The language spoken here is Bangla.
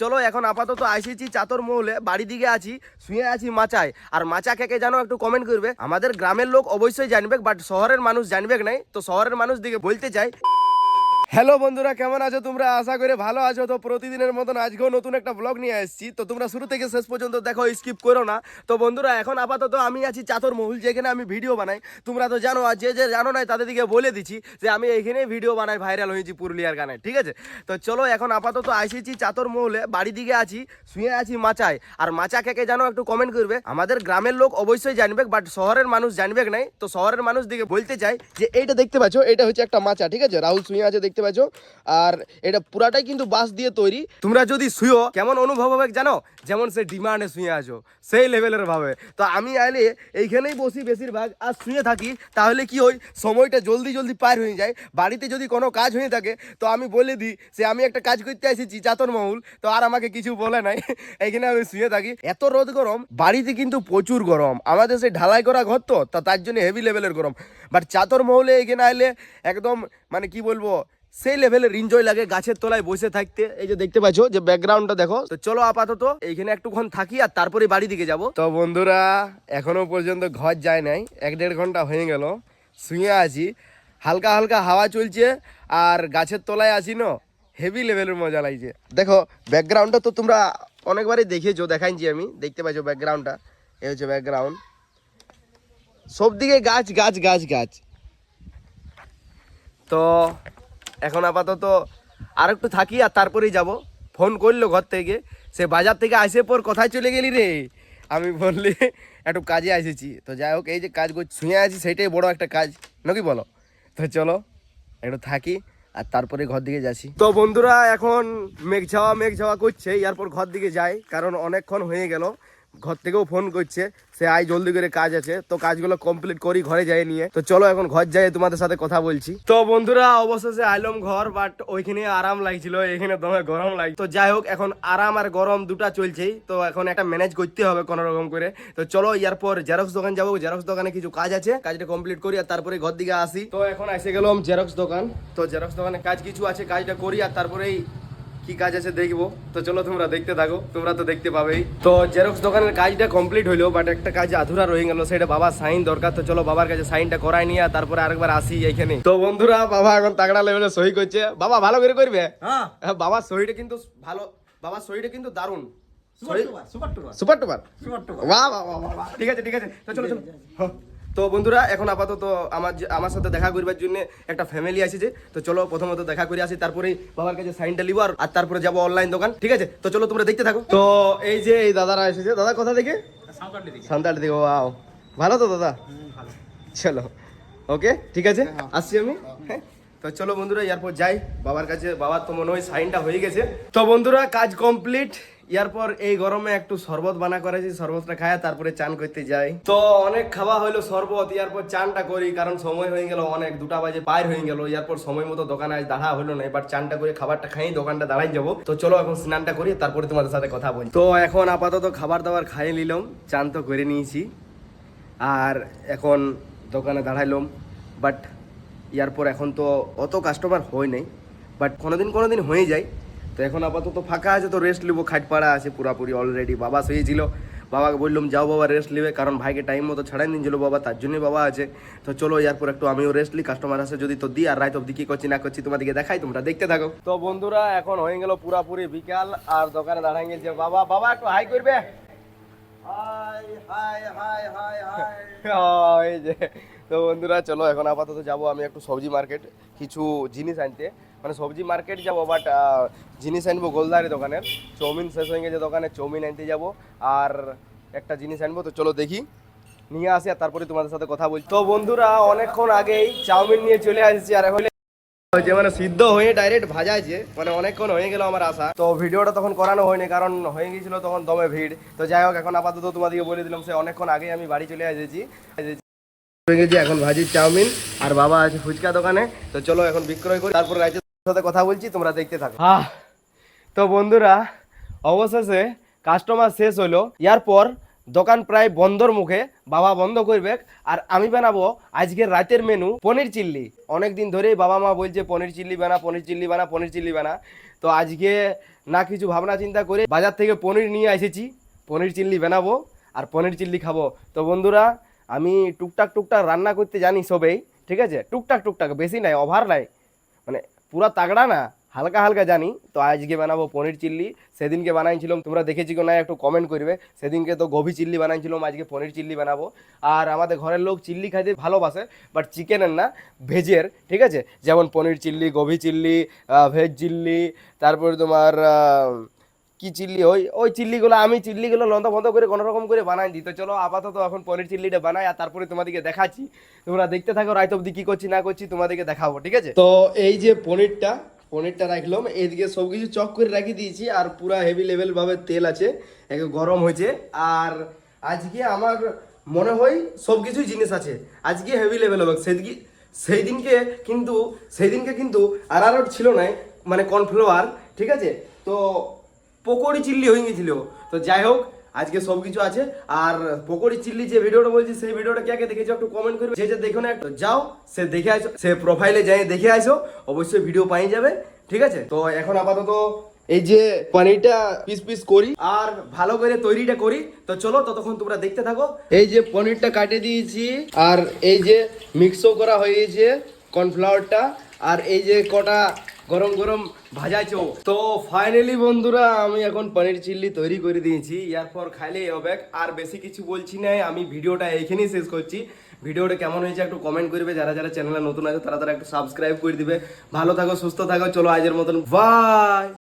চলো এখন আপাতত আইসিছি চাতর মহলে বাড়ি দিকে আছি, শুয়ে আছি মাচায়। আর মাচা কেকে জানো একটু কমেন্ট করবে। আমাদের গ্রামের লোক অবশ্যই জানবে বাট শহরের মানুষ জানবে নাই? তো শহরের মানুষ দিকে বলতে চাই হ্যালো বন্ধুরা, কেমন আছো তোমরা? আশা করে ভালো আছো। তো প্রতিদিনের মতন আজকেও নতুন একটা ব্লগ নিয়ে এসেছি। তো তোমরা শুরু থেকে শেষ পর্যন্ত দেখো স্কিপ করো না। তো বন্ধুরা, এখন আপাতত আমি আছি চাতর মহুল, যেখানে আমি ভিডিও বানাই। তোমরা তো জানো, আর যে যে জানো না তাদের দিকে বলে দিচ্ছি যে আমি এইখানেই ভিডিও বানাই ভাইরাল হয়েছি পুরুলিয়ার গানে, ঠিক আছে? তো চলো, এখন আপাতত আইসিছি চাতর মহলে। বাড়ি দিকে আছি, শুয়ে আছি মাচায়। আর মাচা কেকে জানো, একটু কমেন্ট করবে। আমাদের গ্রামের লোক অবশ্যই জানবে বাট শহরের মানুষ জানবে নাই। তো শহরের মানুষ দিকে বলতে চাই যে, এইটা দেখতে পাচ্ছ, এটা হচ্ছে একটা মাচা, ঠিক আছে? রাহুল শুয়ে আছে দেখতে পাচ্ছ আর এটা পুরাটাই কিন্তু বাঁশ দিয়ে তৈরি। তোমরা যদি শুয়ো, কেমন অনুভব হবে জানো? যেমন সে ডিমান্ডে শুয়ে আছো, সেই লেভেলের ভাবে। তো আমি আইলে এইখানেই বসি বেশিরভাগ, আর শুয়ে থাকি, তাহলে কি হয়? সময়টা জলদি জলদি পার হয়ে যায়। বাড়িতে যদি কোনো কাজ হয়ে থাকে, তো আমি বলে দিই সে আমি একটা কাজ করতে এসেছি চাতর মহুল, তো আর আমাকে কিছু বলে নাই। এইখানে আমি শুয়ে থাকি। এত রোদ গরম, বাড়িতে কিন্তু প্রচুর গরম। আমাদের সেই ঢালাই করা ঘর তো, তা তার জন্য হেভি লেভেলের গরম। বাট চাতর মহলে এখানে আইলে একদম মানে কি বলব, সেই লেভেলের এনজয় লাগে গাছের তলায় বসে থাকতে। এই যে দেখতে পাচ্ছ, যে ব্যাকগ্রাউন্ডটা দেখো। তো চলো আপাতত এইখানে একটুক্ষণ থাকি আর তারপরে বাড়ি দিকে যাব। তো বন্ধুরা, এখনও পর্যন্ত ঘর যায় নাই। এক দেড় ঘণ্টা হয়ে গেল। শুয়ে আছি। হালকা হালকা হাওয়া চলছে আর গাছের তলায় আছি না। হেভি লেভেলের মজা লাগছে। দেখো ব্যাকগ্রাউন্ডটা তো তোমরা অনেকবারই দেখেছ, দেখাইছি আমি। দেখতে পাচ্ছ ব্যাকগ্রাউন্ডটা এই হচ্ছে ব্যাকগ্রাউন্ড সব দিকে গাছ গাছ গাছ গাছ। তো এখন আপাতত আর একটু থাকি আর তারপরেই যাব। ফোন করল ঘর থেকে। সে বাজার থেকে আসে পর কোথায় চলে গেলি রে? আমি বললি, একটু কাজে এসেছি তো যাই হোক, এই যে কাজ করছি শুয়ে আছি সেটাই বড় একটা কাজ। নাকি বলো? তো চলো, একটু থাকি আর তারপরে ঘর দিকে যাচ্ছি। তো বন্ধুরা, এখন মেঘ ছাওয়া মেঘ ছাওয়া করছে। এরপর ঘর দিকে যাই, কারণ অনেকক্ষণ হয়ে গেল। ঘর থেকেও ফোন করছে, সে আই জলদি করে কাজ আছে, তো কাজগুলো কমপ্লিট করি, ঘরে যাই নিয়ে। তো চলো এখন ঘর যাই, তোমাদের সাথে কথা বলছি। তো বন্ধুরা, অবশেষে আইলাম ঘর বাট ওইখানে আরাম লাগছিল, এখানে দমে গরম লাগে তো যাই হোক, এখন আরাম আর গরম দুটা চলছেই তো এখন একটা ম্যানেজ করতে হবে কোনো রকম করে। তো চলো, এরপর জেরক্স দোকান যাব জেরক্স দোকানে কিছু কাজ আছে, কাজটা কমপ্লিট করি আর তারপরে ঘর দিকে আসি। তো এখন এসে গেলাম জেরক্স দোকান। তো জেরক্স দোকানে কাজ কিছু আছে, কাজটা করি আর তারপরেই কি কাজ আছে দেখব। তো চলো তোমরা দেখতে থাকো তোমরা তো দেখতে পাবেই। তো জেরক্স দোকানের কাজটা কমপ্লিট হইল বাট একটা কাজ আধুরা রয়ে গেল সেটা বাবার সাইন দরকার। তো চলো বাবার কাছে সাইনটা করাই নিয়ে তারপরে আরেকবার আসি এখানে তো বন্ধুরা বাবা এখন তাগড়া লেভেলে সহি করছে। বাবা ভালো করে করবে? হ্যাঁ। বাবার সহিটা কিন্তু ভালো বাবার সহিটা কিন্তু দারুণ। সুপার টুপার সুপার টুপার বাহ বাহ, বাহ। ঠিক আছে ঠিক আছে। তো চলো চলো। হ্যাঁ। তো বন্ধুরা এখন আপাতত আমার আমার সাথে দেখা করবার জন্য একটা ফ্যামিলি আসছে। তো চলো প্রথমত দেখা করে আসি তারপরে বাবার কাছে সাইনটা লিবো আর তারপরে যাব অনলাইন দোকান ঠিক আছে? তো চলো তোমরা দেখতে থাকো। তো এই যে এই দাদারা এসেছে দাদা কোথা থেকে? সাঁওতালি থেকে। ওয়াও ভালো তো দাদা? চলো ওকে ঠিক আছে? আসছি আমি হ্যাঁ। তো চলো বন্ধুরা এরপর যাই। বাবার কাছে বাবার তো মনে হয় সাইনটা হয়ে গেছে। তো বন্ধুরা কাজ কমপ্লিট এরপর এই গরমে একটু শরবত বানা করেছি, শরবতটা খায় তারপরে চান করতে যাই। তো অনেক খাওয়া হইল শরবত এরপর চানটা করি, কারণ সময় হয়ে গেল, অনেক দুটা বাজে পার হয়ে গেল এরপর সময় মতো দোকানে আজ দাঁড়া হলো না, এবার চানটা করে খাবারটা খাই, দোকানটা দাঁড়াই যাব। তো চলো এখন স্নানটা করি, তারপরে তোমাদের সাথে কথা বলি। তো এখন আপাতত খাবার দাবার খাইয়ে নিলাম, চান তো করে নিয়েছি, আর এখন দোকানে দাঁড়াইলাম। বাট ইয়ারপর এখন তো অত কাস্টমার হয় নাই, বাট কোনোদিন কোনোদিন হয়ে যায়। তো এখন আপাতত ফাঁকা আছে, তো রেস্ট নিবো। খাটপাড়া আছে পুরাপুরি অলরেডি বাবা শুয়েছিল বাবাকে বললাম, যাও বাবা রেস্ট নেবে, কারণ ভাইকে টাইম মতো ছাড়াই নিয়েছিল বাবা, তার জন্যই বাবা আছে। তো চলো এরপর একটু আমিও রেস্ট নিই কাস্টমার আসে যদি তো দিই, আর রাত অব্দি কি করছি না করছি তোমাদেরকে দেখাই, তোমরা দেখতে থাকো। তো বন্ধুরা, এখন হয়ে গেল পুরাপুরি বিকাল, আর দোকানে দাঁড়াই গেছে বাবা। বাবা, একটু হাই করবে hi hi hi hi hi তো বন্ধুরা, চলো এখন আপাতত যাব আমি একটু সবজি মার্কেট, কিছু জিনিস আনতে। মানে সবজি মার্কেট যাব বাট জিনিস আনব গোলদারি দোকানের। চাউমিন শেষ হয়ে গেছে দোকানে, চাউমিন আনতে যাব। আর একটা জিনিস আনব, তো চলো দেখি। নিয়ে আসি আর তারপরে তোমাদের সাথে কথা বলছি তো বন্ধুরা, অনেকক্ষণ আগেই চাউমিন নিয়ে চলে আসছি, আর এখন যে মানে সিদ্ধ হয়ে ডাইরেক্ট ভাজাইছে মানে অনেকক্ষণ হয়ে গেল আমার আশা তো ভিডিওটা তখন করানো হয়নি, কারণ হয়ে গেছিল তখন দমে ভিড়। তো যাই হোক, এখন আপাতত তোমাদেরকে বলে দিলাম, সে অনেকক্ষণ আগে আমি বাড়ি চলে এসেছি। গেছি এখন ভাজির চাউমিন, আর বাবা আছে ফুচকা দোকানে। তো চলো এখন বিক্রয় করি, তারপর রাইতের সাথে কথা বলছি, তোমরা দেখতে থাকো। তো বন্ধুরা, অবশেষে কাস্টমার শেষ হলো। এরপর দোকান প্রায় বন্ধর মুখে, বাবা বন্ধ করবে, আর আমি বানাবো আজকের রাতের মেনু পনির চিল্লি। অনেক দিন ধরেই বাবা মা বলছে, পনির চিল্লি বানা, পনির চিল্লি বানা, পনির চিল্লি বানা। তো আজকে না কিছু ভাবনা চিন্তা করে বাজার থেকে পনির নিয়ে এসেছি, পনির চিল্লি বানাবো আর পনির চিল্লি খাব। তো বন্ধুরা, আমি টুকটাক টুকটাক রান্না করতে জানি সবেই, ঠিক আছে? টুকটাক টুকটাক, বেশি নাই ওভার নাই। মানে পুরা তাগড়া না। হালকা হালকা জানি। তো আজকে বানাবো পনির চিল্লি। সেদিনকে বানাইছিলাম, তোমরা দেখেছি না একটু কমেন্ট করবে। সেদিনকে তো গোভি চিল্লি বানাইছিলাম, আজকে পনির চিল্লি বানাবো। আর আমাদের ঘরের লোক চিল্লি খাইতে ভালোবাসে বাট চিকেনের না ভেজের ঠিক আছে? যেমন পনির চিল্লি, গোভি চিল্লি ভেজ চিল্লি, তারপরে তোমার কি চিল্লি ওই ওই চিল্লিগুলো, আমি চিল্লিগুলো লন্দ বন্ধ করে কোনো রকম করে বানাই দিই। তো চলো আপাতত এখন পনির চিল্লিটা বানাই, আর তারপরে তোমাদেরকে দেখাচ্ছি। তোমরা দেখতে থাকো, রাইত অব্দি কি করছি, না করছি, তোমাদেরকে দেখাবো, ঠিক আছে? তো এই যে পনিরটা পনিরটা রাখলাম। এইদিকে সব কিছু চক করে রাখি দিয়েছি আর পুরা হেভি লেভেল ভাবে তেল আছে, একে গরম হয়েছে। আর আজকে আমার মনে হয় সব কিছুই জিনিস আছে। আজকে হেভি লেভেল হবে। সেদিকে সেই দিনকে কিন্তু সেই দিনকে কিন্তু আরারট ছিল না মানে কর্নফ্লাওয়ার, ঠিক আছে? তো পকোড়ি চিল্লি হয়ে গেছিল। তো যাই হোক আজকে সব কিছু আছে। আর পকোড়ি চিল্লি যে ভিডিওটা বলছি, সেই ভিডিওটা কে দেখেছ একটু কমেন্ট করবে। যে যে দেখো না একটু, যাও, সে দেখে আসো, সে প্রোফাইলে যাই, দেখে আসো, অবশ্যই ভিডিও পাই যাবে, ঠিক আছে? তো এখন আপাতত এই যে পনিরটা পিস পিস করি, আর ভালো করে তৈরিটা করি। তো চলো, ততক্ষণ তোমরা দেখতে থাকো। এই যে পনিরটা কাটে দিয়েছি, আর এই যে মিক্সও করা হয়েছে কর্নফ্লাওয়ারটা আর এই যে কটা গরম গরম ভাজাছো তো ফাইনালি বন্ধুরা, আমি এখন পনির চিল্লি তৈরি করে দিয়েছি। এরপর খাইলেই হবে। আর বেশি কিছু বলছি না আমি ভিডিওটা এইখানেই শেষ করছি। ভিডিওটা কেমন হয়েছে একটু কমেন্ট করবে। যারা যারা চ্যানেলে নতুন আছে, তারা তারা একটু সাবস্ক্রাইব করে দিবে। ভালো থাকো, সুস্থ থাকো, চলো আজের মতন। বাই